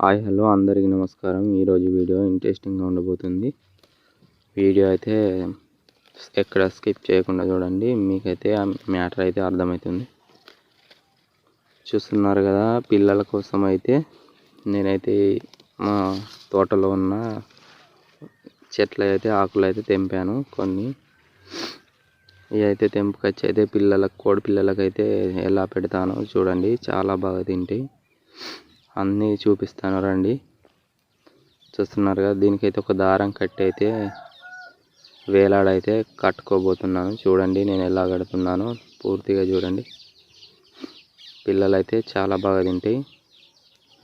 Hi hello అందరికీ నమస్కారం. ఈరోజు వీడియో ఇంట్రెస్టింగ్గా ఉండబోతుంది. వీడియో అయితే ఎక్కడ స్కిప్ చేయకుండా చూడండి. మీకైతే ఆ మ్యాటర్ అయితే అర్థమవుతుంది. చూస్తున్నారు కదా పిల్లల కోసం అయితే నేనైతే మా తోటలో ఉన్న చెట్లు అయితే ఆకులు అయితే తెంపాను. కొన్ని ఇవి అయితే తెంపుకొచ్చి అయితే పిల్లలకు కోడి పిల్లలకైతే ఎలా పెడతానో చూడండి. చాలా బాగా తింటాయి. అన్నీ చూపిస్తాను రండి. చూస్తున్నారు కదా దీనికైతే ఒక దారం కట్టి అయితే వేలాడైతే కట్టుకోబోతున్నాను. చూడండి నేను ఎలా కడుతున్నాను పూర్తిగా చూడండి. పిల్లలైతే చాలా బాగా తింటాయి.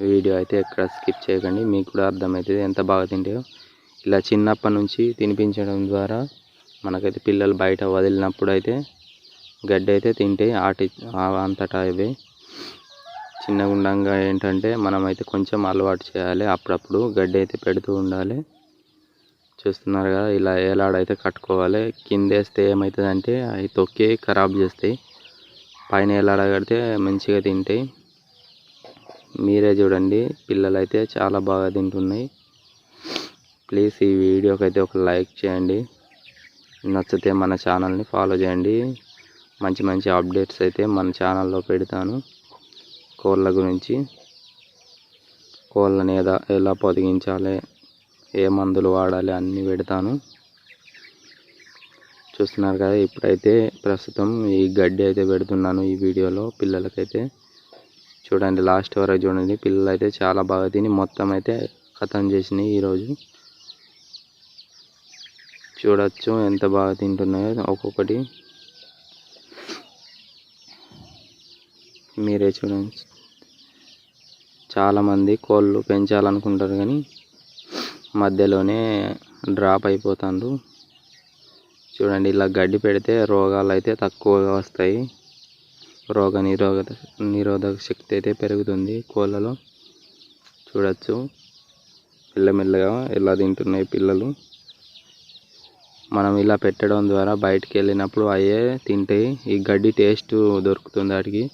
వీడియో అయితే ఎక్కడ స్కిప్ చేయకండి మీకు కూడా అర్థమవుతుంది ఎంత బాగా తింటాయో. ఇలా చిన్నప్పటి నుంచి తినిపించడం ద్వారా మనకైతే పిల్లలు బయట వదిలినప్పుడు అయితే గడ్డి అయితే తింటాయి ఆటి అంతటా ఇవి. చిన్నగా ఉండంగా ఏంటంటే మనమైతే కొంచెం అలవాటు చేయాలి. అప్పుడప్పుడు గడ్డి అయితే పెడుతూ ఉండాలి. చూస్తున్నారు కదా ఇలా ఏలాడైతే కట్టుకోవాలి. కింద వేస్తే ఏమవుతుందంటే అవి తొక్కి ఖరాబ్ చేస్తాయి. పైన ఏలాడ కడితే మంచిగా తింటాయి. మీరే చూడండి పిల్లలైతే చాలా బాగా తింటున్నాయి. ప్లీజ్ ఈ వీడియోకి అయితే ఒక లైక్ చేయండి. నచ్చితే మన ఛానల్ని ఫాలో చేయండి. మంచి మంచి అప్డేట్స్ అయితే మన ఛానల్లో పెడతాను. కోళ్ళ గురించి కోళ్ళని ఎలా ఎలా పొదిగించాలి ఏ మందులు వాడాలి అన్నీ పెడతాను. చూస్తున్నారు కదా ఇప్పుడైతే ప్రస్తుతం ఈ గడ్డి అయితే పెడుతున్నాను ఈ వీడియోలో పిల్లలకైతే. చూడండి లాస్ట్ వరకు చూడండి పిల్లలు అయితే చాలా బాగా తిని మొత్తం అయితే ఖతం చేసినాయి ఈరోజు. చూడొచ్చు ఎంత బాగా తింటున్నాయో ఒక్కొక్కటి. మీరే చూడండి. చాలామంది కోళ్ళు పెంచాలనుకుంటారు కానీ మధ్యలోనే డ్రాప్ అయిపోతారు చూడండి ఇలా గడ్డి పెడితే రోగాలు అయితే తక్కువగా వస్తాయి. రోగ నిరోధక నిరోధక శక్తి అయితే పెరుగుతుంది కోళ్ళలో. చూడచ్చు. మెల్లమెల్లగా ఇలా తింటున్నాయి పిల్లలు. మనం ఇలా పెట్టడం ద్వారా బయటికి వెళ్ళినప్పుడు అయ్యే తింటాయి ఈ గడ్డి టేస్ట్ దొరుకుతుంది వాటికి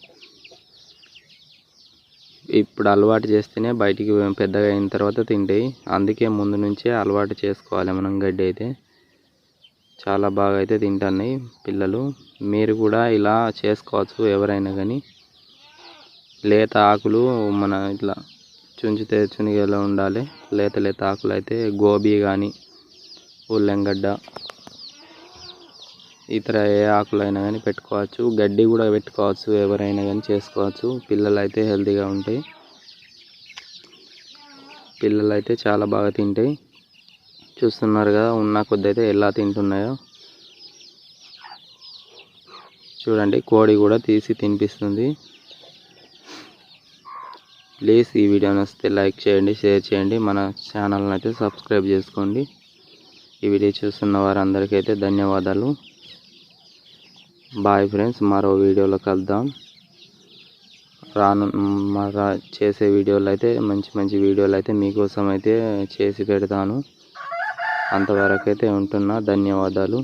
ఇప్పుడు అలవాటు చేస్తేనే బయటికి పెద్దగా అయిన తర్వాత తింటాయి అందుకే ముందు నుంచే అలవాటు చేసుకోవాలి మనం గడ్డి అయితే. చాలా బాగా అయితే తింటున్నాయి పిల్లలు. మీరు కూడా ఇలా చేసుకోవచ్చు ఎవరైనా కానీ. లేత ఆకులు మన ఇట్లా చుంచితే చునిగేలా ఉండాలి. లేత లేత ఆకులు అయితే గోబీ కానీ ఉల్లంగడ్డ ఇతర ఏ ఆకులైనా కానీ పెట్టుకోవచ్చు. గడ్డి కూడా పెట్టుకోవచ్చు ఎవరైనా కానీ చేసుకోవచ్చు. పిల్లలు అయితే హెల్తీగా ఉంటాయి. పిల్లలు అయితే చాలా బాగా తింటాయి. చూస్తున్నారు కదా ఉన్న కొద్ది అయితే ఎలా తింటున్నాయో. చూడండి కోడి కూడా తీసి తినిపిస్తుంది. ప్లీజ్ ఈ వీడియో నచ్చితే లైక్ చేయండి షేర్ చేయండి. మన ఛానల్ని అయితే సబ్స్క్రైబ్ చేసుకోండి. ఈ వీడియో చూస్తున్న వారందరికీ అయితే ధన్యవాదాలు. బాయ్ ఫ్రెండ్స్ మరో వీడియోలో కలుద్దాం రాను మర చేసే వీడియోలు అయితే మంచి మంచి వీడియోలు అయితే మీకోసం అయితే చేసి పెడతాను. అంతవరకు అయితే ఉంటున్నా ధన్యవాదాలు.